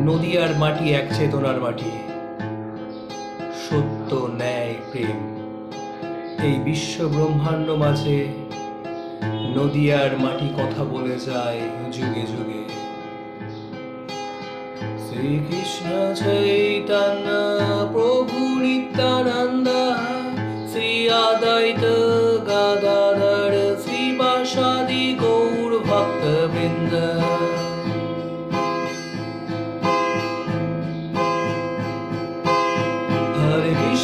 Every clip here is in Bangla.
নদিয়ার মাটি এক চেতনার মাটি। সত্য, ন্যায়, প্রেম। এই বিশ্ব ব্রহ্মাণ্ড মাঝে নদিয়ার মাটি কথা বলে যায় যুগে যুগে। শ্রীকৃষ্ণ চৈতন্য, প্রভু নিত্যানন্দ, শ্রী আদৈত গদাধর শ্রীবাসাদি গৌর ভক্তবৃন্দ।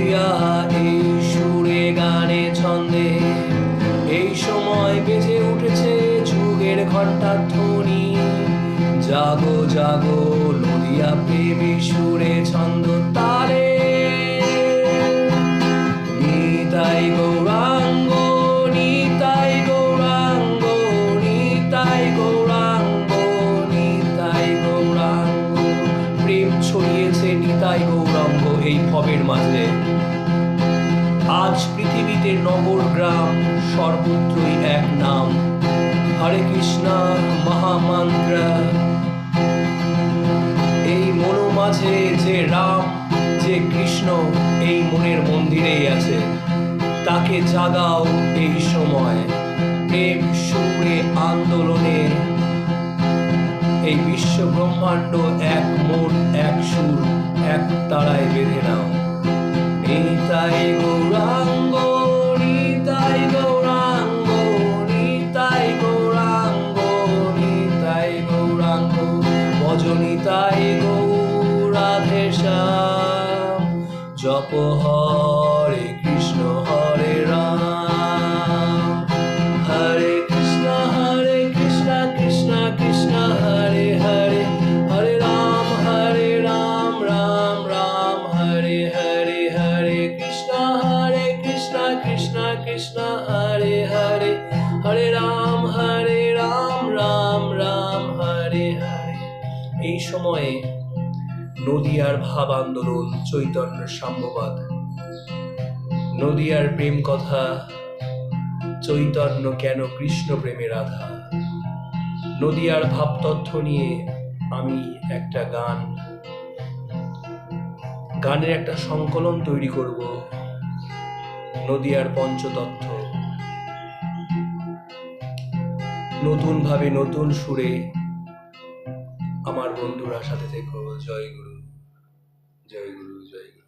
এই সুরে গানে ছন্দে। এই সময় বেজে উঠেছে যুগের ঘণ্টার ধ্বনি। জাগো জাগো, নদিয়া প্রেমী সুরে ছন্দ তালে। নিতাই গৌরাঙ্গ নিতাই গৌরাঙ্গ নিতাই গৌরাঙ্গ নিতাই গৌরাঙ্গ। প্রেম ছড়িয়েছে নিতাই গৌরাঙ্গ। এই ভবের মাঝে। আজ পৃথিবীতে নগর গ্রাম সর্বত্রই এক নাম। হরে কৃষ্ণ, মহামন্ত্র। এই মন মাঝে যে রাম, যে কৃষ্ণ এই মনের মন্দিরেই আছে, তাকে জাগাও এই সময়। প্রেম, সুরে, আন্দোলনে এই বিশ্ব ব্রহ্মাণ্ড এক মন, এক সুর, এক তারায় বেঁধে নাও। নিতাই গৌরাঙ্গ নিতাই গৌরাঙ্গ নিতাই গৌরাঙ্গ নিতাই গৌরাঙ্গ ভজনিতাই গৌরাধে শ্যাম জপ হরে কৃষ্ণ হরে হরে হরে রাম হরে রাম রাম রাম, হরে হরে। এই সময়ে নদিয়ার ভাব আন্দোলন চৈতন্য সাম্যবাদ। নদিয়ার প্রেম কথা, চৈতন্য কেন কৃষ্ণ প্রেমের আধা নদিয়ার ভাবতথ্য নিয়ে আমি একটা গান, গানের একটা সংকলন তৈরি করব। নদিয়ার পঞ্চতত্ত্ব। নতুন ভাবে নতুন সুরে আমার বন্ধুরা সাথে থেকো। জয় গুরু জয় গুরু।